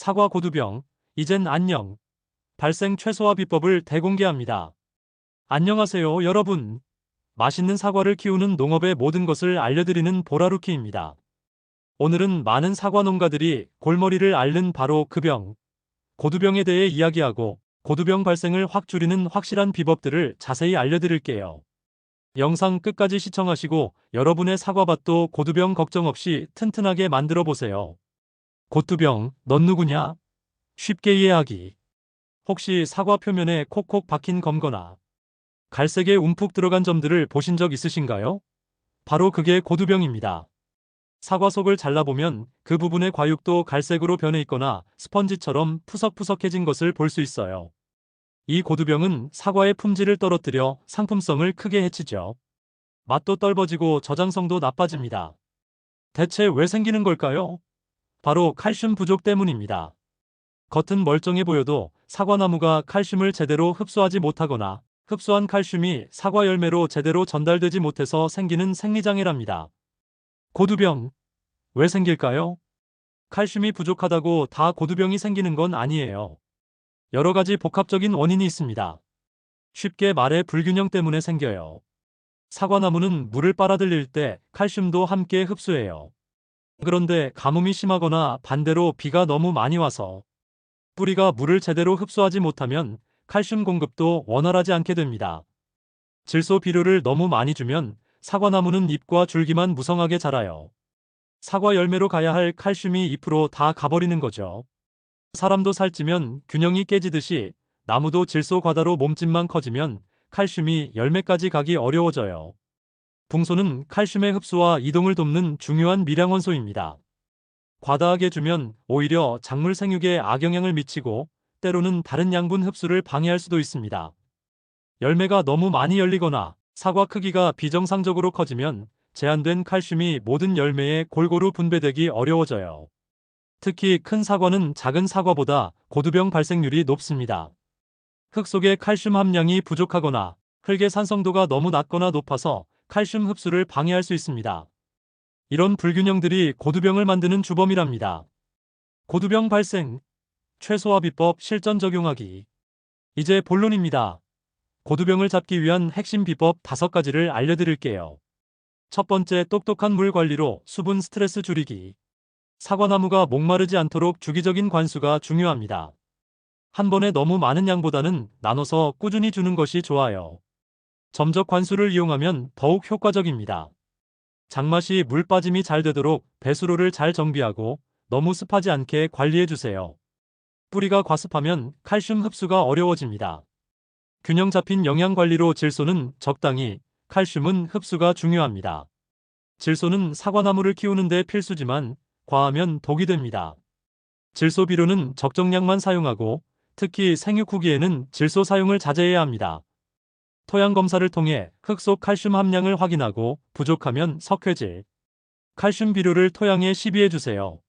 사과 고두병, 이젠 안녕. 발생 최소화 비법을 대공개합니다. 안녕하세요, 여러분. 맛있는 사과를 키우는 농업의 모든 것을 알려드리는 보라루키입니다. 오늘은 많은 사과 농가들이 골머리를 앓는 바로 그 병, 고두병에 대해 이야기하고 고두병 발생을 확 줄이는 확실한 비법들을 자세히 알려드릴게요. 영상 끝까지 시청하시고 여러분의 사과밭도 고두병 걱정 없이 튼튼하게 만들어 보세요. 고두병, 넌 누구냐? 쉽게 이해하기. 혹시 사과 표면에 콕콕 박힌 검거나 갈색에 움푹 들어간 점들을 보신 적 있으신가요? 바로 그게 고두병입니다. 사과 속을 잘라보면 그 부분의 과육도 갈색으로 변해 있거나 스펀지처럼 푸석푸석해진 것을 볼 수 있어요. 이 고두병은 사과의 품질을 떨어뜨려 상품성을 크게 해치죠. 맛도 떨어지고 저장성도 나빠집니다. 대체 왜 생기는 걸까요? 바로 칼슘 부족 때문입니다. 겉은 멀쩡해 보여도 사과나무가 칼슘을 제대로 흡수하지 못하거나 흡수한 칼슘이 사과 열매로 제대로 전달되지 못해서 생기는 생리장애랍니다. 고두병. 왜 생길까요? 칼슘이 부족하다고 다 고두병이 생기는 건 아니에요. 여러 가지 복합적인 원인이 있습니다. 쉽게 말해 불균형 때문에 생겨요. 사과나무는 물을 빨아들일 때 칼슘도 함께 흡수해요. 그런데 가뭄이 심하거나 반대로 비가 너무 많이 와서 뿌리가 물을 제대로 흡수하지 못하면 칼슘 공급도 원활하지 않게 됩니다. 질소 비료를 너무 많이 주면 사과나무는 잎과 줄기만 무성하게 자라요. 사과 열매로 가야 할 칼슘이 잎으로 다 가버리는 거죠. 사람도 살찌면 균형이 깨지듯이 나무도 질소 과다로 몸집만 커지면 칼슘이 열매까지 가기 어려워져요. 붕소는 칼슘의 흡수와 이동을 돕는 중요한 미량원소입니다. 과다하게 주면 오히려 작물 생육에 악영향을 미치고 때로는 다른 양분 흡수를 방해할 수도 있습니다. 열매가 너무 많이 열리거나 사과 크기가 비정상적으로 커지면 제한된 칼슘이 모든 열매에 골고루 분배되기 어려워져요. 특히 큰 사과는 작은 사과보다 고두병 발생률이 높습니다. 흙 속의 칼슘 함량이 부족하거나 흙의 산성도가 너무 낮거나 높아서 칼슘 흡수를 방해할 수 있습니다. 이런 불균형들이 고두병을 만드는 주범이랍니다. 고두병 발생, 최소화 비법 실전 적용하기. 이제 본론입니다. 고두병을 잡기 위한 핵심 비법 5가지를 알려드릴게요. 첫 번째 똑똑한 물 관리로 수분 스트레스 줄이기. 사과나무가 목마르지 않도록 주기적인 관수가 중요합니다. 한 번에 너무 많은 양보다는 나눠서 꾸준히 주는 것이 좋아요. 점적 관수를 이용하면 더욱 효과적입니다. 장맛이 물 빠짐이 잘 되도록 배수로를 잘 정비하고 너무 습하지 않게 관리해 주세요. 뿌리가 과습하면 칼슘 흡수가 어려워집니다. 균형 잡힌 영양 관리로 질소는 적당히, 칼슘은 흡수가 중요합니다. 질소는 사과나무를 키우는데 필수지만 과하면 독이 됩니다. 질소 비료는 적정량만 사용하고 특히 생육 후기에는 질소 사용을 자제해야 합니다. 토양 검사를 통해 흙 속 칼슘 함량을 확인하고 부족하면 석회질, 칼슘 비료를 토양에 시비해 주세요.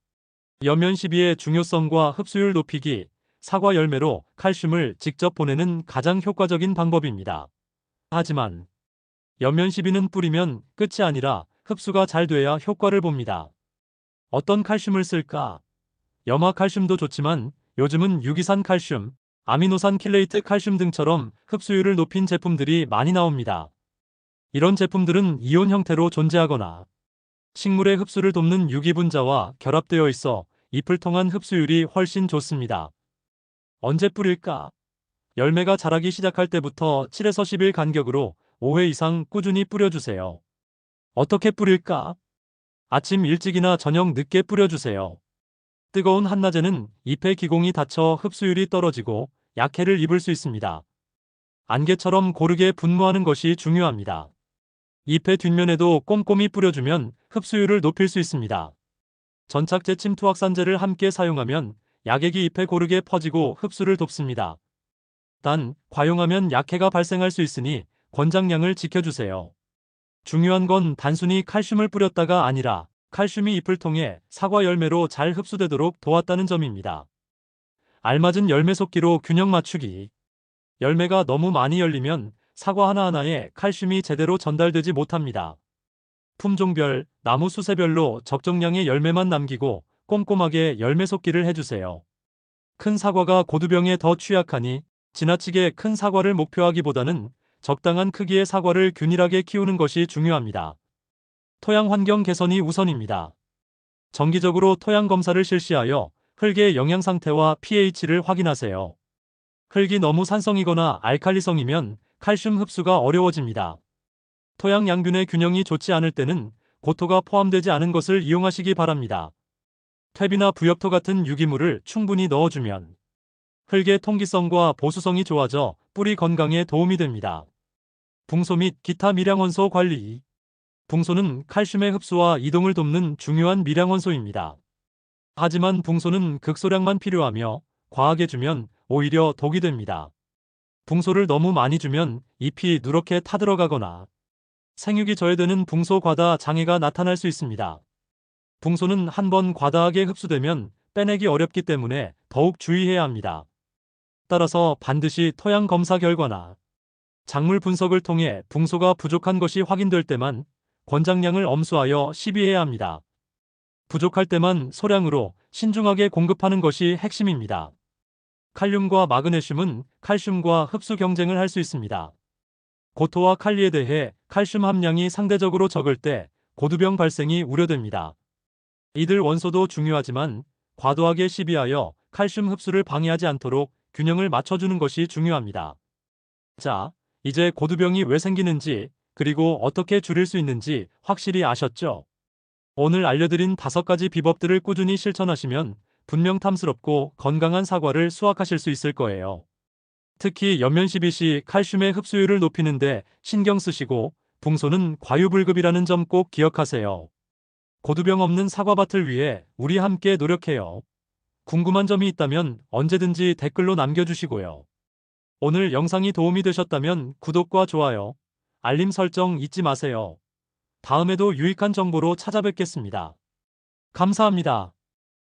여면 시비의 중요성과 흡수율 높이기, 사과 열매로 칼슘을 직접 보내는 가장 효과적인 방법입니다. 하지만 연면 시비는 뿌리면 끝이 아니라 흡수가 잘 돼야 효과를 봅니다. 어떤 칼슘을 쓸까? 염화 칼슘도 좋지만 요즘은 유기산 칼슘, 아미노산 킬레이트 칼슘 등처럼 흡수율을 높인 제품들이 많이 나옵니다. 이런 제품들은 이온 형태로 존재하거나 식물의 흡수를 돕는 유기분자와 결합되어 있어 잎을 통한 흡수율이 훨씬 좋습니다. 언제 뿌릴까? 열매가 자라기 시작할 때부터 7에서 10일 간격으로 5회 이상 꾸준히 뿌려주세요. 어떻게 뿌릴까? 아침 일찍이나 저녁 늦게 뿌려주세요. 뜨거운 한낮에는 잎의 기공이 닫혀 흡수율이 떨어지고 약해를 입을 수 있습니다. 안개처럼 고르게 분무하는 것이 중요합니다. 잎의 뒷면에도 꼼꼼히 뿌려주면 흡수율을 높일 수 있습니다. 전착제 침투 확산제를 함께 사용하면 약액이 잎에 고르게 퍼지고 흡수를 돕습니다. 단, 과용하면 약해가 발생할 수 있으니 권장량을 지켜주세요. 중요한 건 단순히 칼슘을 뿌렸다가 아니라 칼슘이 잎을 통해 사과 열매로 잘 흡수되도록 도왔다는 점입니다. 알맞은 열매 속기로 균형 맞추기. 열매가 너무 많이 열리면 사과 하나하나에 칼슘이 제대로 전달되지 못합니다. 품종별, 나무 수세별로 적정량의 열매만 남기고 꼼꼼하게 열매 속기를 해주세요. 큰 사과가 고두병에 더 취약하니 지나치게 큰 사과를 목표하기보다는 적당한 크기의 사과를 균일하게 키우는 것이 중요합니다. 토양 환경 개선이 우선입니다. 정기적으로 토양 검사를 실시하여 흙의 영양 상태와 pH를 확인하세요. 흙이 너무 산성이거나 알칼리성이면 칼슘 흡수가 어려워집니다. 토양 양균의 균형이 좋지 않을 때는 고토가 포함되지 않은 것을 이용하시기 바랍니다. 퇴비나 부엽토 같은 유기물을 충분히 넣어주면 흙의 통기성과 보수성이 좋아져 뿌리 건강에 도움이 됩니다. 붕소 및 기타 미량원소 관리 붕소는 칼슘의 흡수와 이동을 돕는 중요한 미량원소입니다. 하지만 붕소는 극소량만 필요하며 과하게 주면 오히려 독이 됩니다. 붕소를 너무 많이 주면 잎이 누렇게 타들어가거나 생육이 저해되는 붕소 과다 장애가 나타날 수 있습니다. 붕소는 한 번 과다하게 흡수되면 빼내기 어렵기 때문에 더욱 주의해야 합니다. 따라서 반드시 토양 검사 결과나 작물 분석을 통해 붕소가 부족한 것이 확인될 때만 권장량을 엄수하여 시비해야 합니다. 부족할 때만 소량으로 신중하게 공급하는 것이 핵심입니다. 칼륨과 마그네슘은 칼슘과 흡수 경쟁을 할 수 있습니다. 고토와 칼리에 대해 칼슘 함량이 상대적으로 적을 때 고두병 발생이 우려됩니다. 이들 원소도 중요하지만 과도하게 시비하여 칼슘 흡수를 방해하지 않도록 균형을 맞춰주는 것이 중요합니다. 자, 이제 고두병이 왜 생기는지 그리고 어떻게 줄일 수 있는지 확실히 아셨죠? 오늘 알려드린 다섯 가지 비법들을 꾸준히 실천하시면 분명 탐스럽고 건강한 사과를 수확하실 수 있을 거예요. 특히 연면시비 시 칼슘의 흡수율을 높이는데 신경 쓰시고 붕소는 과유불급이라는 점 꼭 기억하세요. 고두병 없는 사과밭을 위해 우리 함께 노력해요. 궁금한 점이 있다면 언제든지 댓글로 남겨주시고요. 오늘 영상이 도움이 되셨다면 구독과 좋아요, 알림 설정 잊지 마세요. 다음에도 유익한 정보로 찾아뵙겠습니다. 감사합니다.